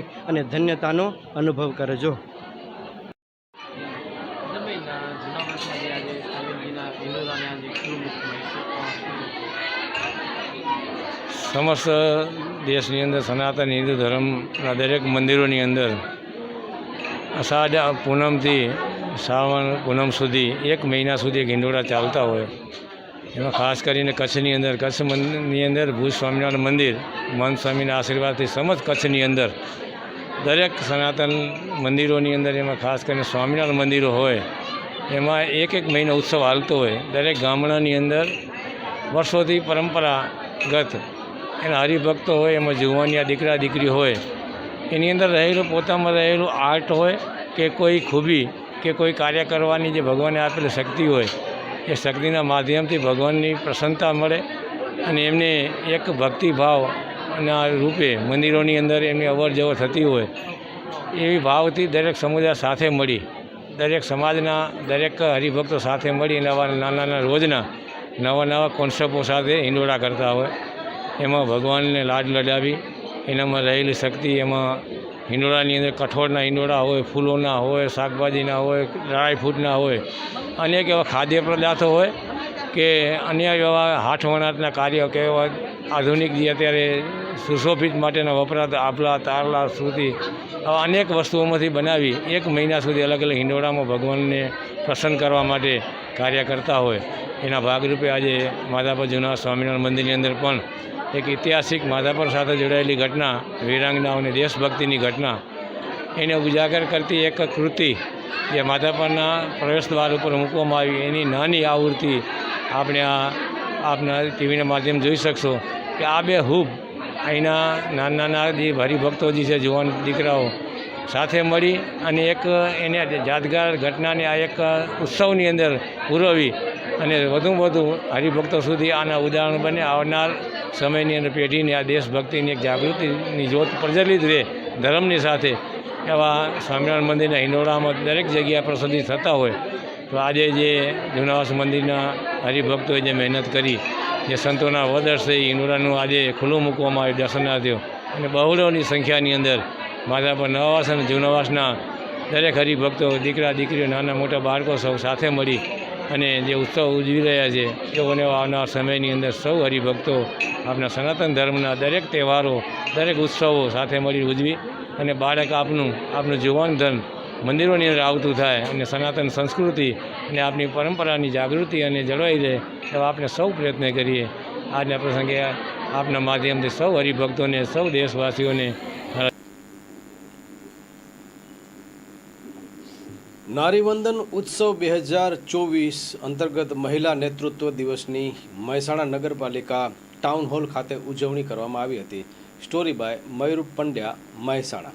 અને ધન્યતાનો અનુભવ કરજો સમસ્ત દેશની અંદર સનાતન હિન્દુ ધર્મના દરેક મંદિરોની અંદર અષાઢ પૂનમથી શ્રાવણ પૂનમ સુધી એક મહિના સુધી ગિંડોળા ચાલતા હોય. એમાં ખાસ કરીને કચ્છની અંદર કચ્છ મંદિરની અંદર ભુજ સ્વામિનારાયણ મંદિર મન સ્વામીના આશીર્વાદથી સમજ કચ્છની અંદર દરેક સનાતન મંદિરોની અંદર એમાં ખાસ કરીને સ્વામિનારાયણ મંદિરો હોય, એમાં એક એક મહિનો ઉત્સવ હાલતો હોય, દરેક ગામડાની અંદર વર્ષોથી પરંપરાગત એના હરિભક્તો હોય, એમાં જુવાનિયા દીકરા દીકરી હોય, એની અંદર રહેલું, પોતામાં રહેલું આર્ટ હોય કે કોઈ ખૂબી કે કોઈ કાર્ય કરવાની જે ભગવાને આપેલી શક્તિ હોય એ શક્તિના માધ્યમથી ભગવાનની પ્રસન્નતા મળે અને એમને એક ભક્તિભાવના રૂપે મંદિરોની અંદર એમની અવર જવર થતી હોય, એવી ભાવથી દરેક સમુદાય સાથે મળી, દરેક સમાજના દરેક હરિભક્તો સાથે મળી નવા નાના નાના રોજના નવા નવા કોન્સેપ્ટો સાથે હિંડોળા કરતા હોય. એમાં ભગવાનને લાડ લડાવી, એનામાં રહેલી શક્તિ એમાં હિંડોળાની અંદર કઠોળના હિંડોળા હોય, ફૂલોના હોય, શાકભાજીના હોય ડ્રાયફ્રૂટના હોય, અનેક એવા ખાદ્ય પદાર્થો હોય કે અન્ય એવા હાથ વણાટના કાર્યો કે એવા આધુનિક જે અત્યારે સુશોભિત માટેના વપરાતા આપલા, તારલા શ્રુતિ આવા અનેક વસ્તુઓમાંથી બનાવી એક મહિના સુધી અલગ અલગ હિંડોળામાં ભગવાનને પ્રસન્ન કરવા માટે કાર્ય કરતા હોય. એના ભાગરૂપે આજે માધાપર જૂના સ્વામિનારાયણ મંદિરની અંદર પણ એક ઐતિહાસિક માધાપર સાથે જોડાયેલી ઘટના, વીરાંગનાઓ અને દેશભક્તિની ઘટના, એને ઉજાગર કરતી એક કૃતિ જે માધાપરના પ્રવેશ દ્વાર ઉપર મૂકવામાં આવી. એની નાની આવૃત્તિ આપણે આ આપના ટીવીના માધ્યમ જોઈ શકશો કે આ બે હૂબ અહીંના નાના નાના જે હરિભક્તો જે છે, જુવાન દીકરાઓ સાથે મળી અને એક એને યાદગાર ઘટનાને આ એક ઉત્સવની અંદર પુરવી અને વધુમાં વધુ હરિભક્તો સુધી આના ઉદાહરણ બને. આવનાર સમયની અંદર પેઢીની આ દેશભક્તિની એક જાગૃતિની જ્યોત પ્રજ્વલિત રહે ધર્મની સાથે. એવા સ્વામિનારાયણ મંદિરના હિંડોળામાં દરેક જગ્યાએ પ્રસિદ્ધિ થતા હોય. તો આજે જે જૂનાવાસ મંદિરના હરિભક્તોએ જે મહેનત કરી, જે સંતોના વદર્શે હિંડોળાનું આજે ખુલ્લું મૂકવામાં આવ્યું દર્શનાર્થીઓ અને બહુળોની સંખ્યાની અંદર માધાપર નવાવાસ અને જૂનાવાસના દરેક હરિભક્તો દીકરા, દીકરીઓ, નાના મોટા બાળકો સૌ સાથે મળી અને જે ઉત્સવ ઉજવી રહ્યા છે તેઓને આવનાર સમયની અંદર સૌ હરિભક્તો આપણા સનાતન ધર્મના દરેક તહેવારો, દરેક ઉત્સવો સાથે મળી ઉજવી અને બાળક આપનું આપનું જુવાન ધર્મ મંદિરોની અંદર આવતું થાય અને સનાતન સંસ્કૃતિ અને આપની પરંપરાની જાગૃતિ અને જળવાઈ રહે, એવા આપણે સૌ પ્રયત્ન કરીએ. આજના પ્રસંગે આપના માધ્યમથી સૌ હરિભક્તોને, સૌ દેશવાસીઓને નારીવંદન ઉત્સવ બે હજાર ચોવીસ અંતર્ગત મહિલા નેતૃત્વ દિવસની મહેસાણા નગરપાલિકા ટાઉન હોલ ખાતે ઉજવણી કરવામાં આવી હતી. Story by Mayur Pandya, Mahesana.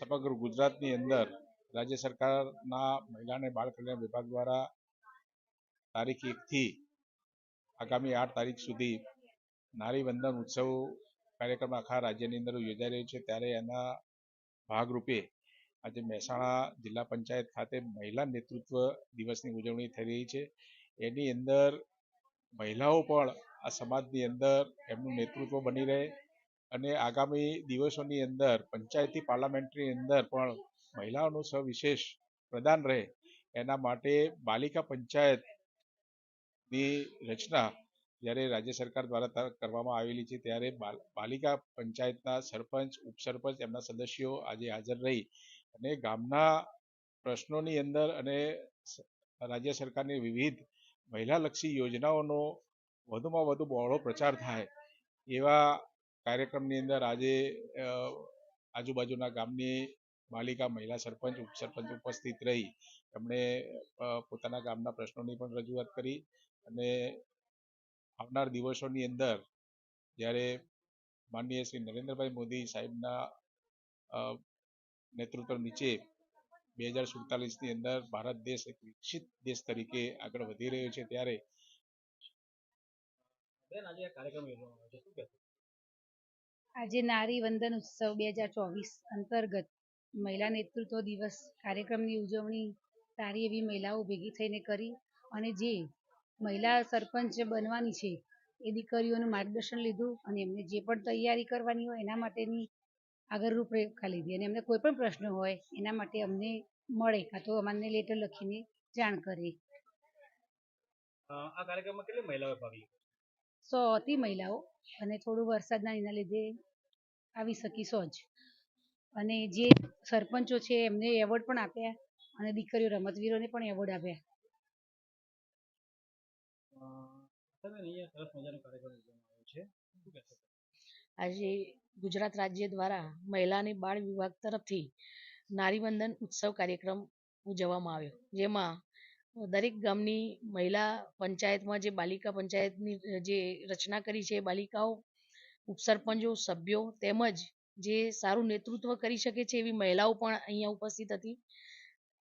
સમગ્ર ગુજરાતની અંદર રાજ્ય સરકારના મહિલા અને બાળ કલ્યાણ વિભાગ દ્વારા તારીખ એકથી આગામી આઠ તારીખ સુધી નારી વંદન ઉત્સવ કાર્યક્રમ આખા રાજ્યની અંદર યોજાઈ રહ્યો છે. ત્યારે એના ભાગરૂપે આજે મહેસાણા જિલ્લા પંચાયત ખાતે મહિલા નેતૃત્વ દિવસની ઉજવણી થઈ રહી છે. એની અંદર મહિલાઓ પણ આ સમાજની અંદર એમનું નેતૃત્વ બની રહે. અને આગામી દિવસોની અંદર, પંચાયતી પાર્લામેન્ટની અંદર પણ મહિલાઓનું સવિશેષ પ્રદાન રહે. એના માટે બાલિકા પંચાયતની રચના જ્યારે રાજ્ય સરકાર દ્વારા કરવામાં આવેલી છે, ત્યારે પાલિકા પંચાયતના સરપંચ, ઉપસરપંચ એમના સદસ્યો આજે હાજર રહી અને ગામના પ્રશ્નોની અંદર અને રાજ્ય સરકારની વિવિધ મહિલાલક્ષી યોજનાઓનો વધુમાં વધુ બહોળો પ્રચાર થાય એવા કાર્યક્રમની અંદર આજે આજુબાજુના ગામની માલિકા, મહિલા સરપંચ ઉપસરપંચ ઉપસ્થિત રહી. એમણે પોતાના ગામના પ્રશ્નોની પણ રજૂઆત કરી અને આવનાર દિવસોની અંદર જ્યારે માનનીય શ્રી નરેન્દ્રભાઈ મોદી સાહેબના નેતૃત્વ નીચે બે હજાર સુડતાલીસની અંદર ભારત દેશ એક વિકસિત દેશ તરીકે આગળ વધી રહ્યો છે, ત્યારે બેન, આજે કાર્યક્રમ આવ્યો છે. શું આજે નારી વંદન ઉત્સવ બે હજાર ચોવીસ અંતર્ગત મહિલા નેતૃત્વ દિવસ કાર્યક્રમની ઉજવણી સારી એવી મહિલાઓ ભેગી થઈને કરી અને જે મહિલા સરપંચ બનવાની છે એ દીકરીઓનું માર્ગદર્શન લીધું અને એમને જે પણ તૈયારી કરવાની હોય એના માટેની આગળ રૂપરેખા લીધી અને એમને કોઈ પણ પ્રશ્ન હોય એના માટે અમને મળે કાં તો અમને લેટર લખીને જાણ કરે. આ કાર્યક્રમમાં કેટલી મહિલાઓએ ભાગ લીધો સો હતી મહિલાઓ અને થોડું વરસાદના એના લીધે આવી શકીશો જ. અને જે સરપંચો છે એમને એવોર્ડ પણ આપ્યા અને દીકરીઓ રમતવીરોને પણ એવોર્ડ આપ્યા. આજે ગુજરાત રાજ્ય દ્વારા મહિલા અને બાળ વિભાગ તરફથી નારીવંદન ઉત્સવ કાર્યક્રમ ઉજવવામાં આવ્યો. જેમાં દરેક ગામની મહિલા પંચાયતમાં જે બાલિકા પંચાયતની જે રચના કરી છે એ બાલિકાઓ ઉપસરપંચો, સભ્યો તેમજ જે સારું નેતૃત્વ કરી શકે છે એવી મહિલાઓ પણ અહીંયા ઉપસ્થિત હતી.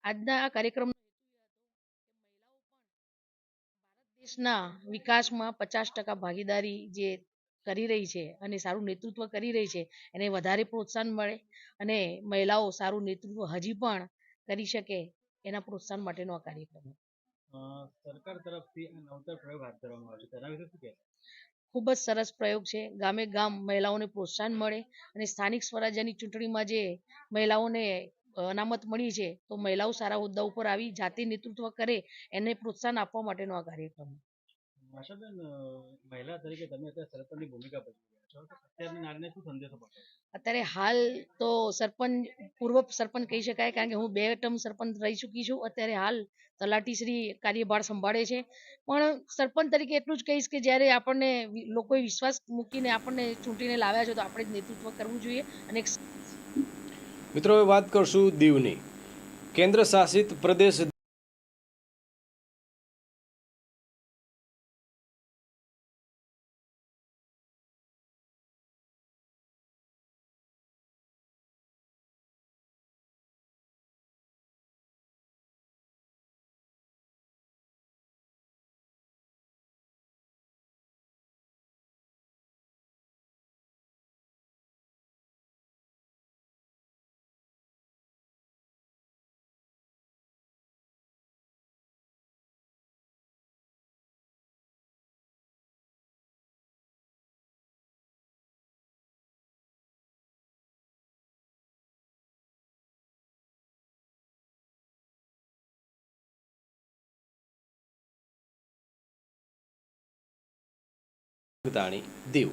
આજના આ કાર્યક્રમ દેશના વિકાસમાં પચાસ ટકા ભાગીદારી જે કરી રહી છે અને સારું નેતૃત્વ કરી રહી છે, એને વધારે પ્રોત્સાહન મળે અને મહિલાઓ સારું નેતૃત્વ હજી પણ કરી શકે એના પ્રોત્સાહન માટેનો આ કાર્યક્રમ સરકાર તરફથી નવતર પ્રયોગ હાથ ધરવામાં આવ્યો છે. તેના વિશે શું કહેશો? ખૂબ જ સરસ પ્રયોગ છે. ગામે ગામ મહિલાઓને પ્રોત્સાહન મળે અને સ્થાનિક સ્વરાજ્યની ચૂંટણીમાં જે મહિલાઓને અનામત મળી છે, તો મહિલાઓ સારા હોદ્દા ઉપર આવી જાતિ નેતૃત્વ કરે, એને પ્રોત્સાહન આપવા માટેનો આ કાર્યક્રમ. આશાબેન મહિલા તરીકે તમે અત્યારે સરપંચની ભૂમિકા ભજવી રહ્યા છો. અત્યારની નારીને શું સંદેશો પાઠવો? અત્યારે હાલ તો સરપંચ પૂર્વ સરપંચ કહી શકાય કારણ કે હું બે ટર્મ સરપંચ રહી ચૂકી છું. અત્યારે હાલ તલાટી શ્રી કાર્યભાર સંભાળે છે. પણ સરપંચ તરીકે એટલું જ કહીશ કે જ્યારે આપણને લોકોએ વિશ્વાસ મૂકીને આપણને ચૂંટીને લાવ્યા છે તો આપણે જ નેતૃત્વ કરવું જોઈએ અને મિત્રો વાત કરશું દીવની. કેન્દ્ર શાસિત પ્રદેશ દીવ.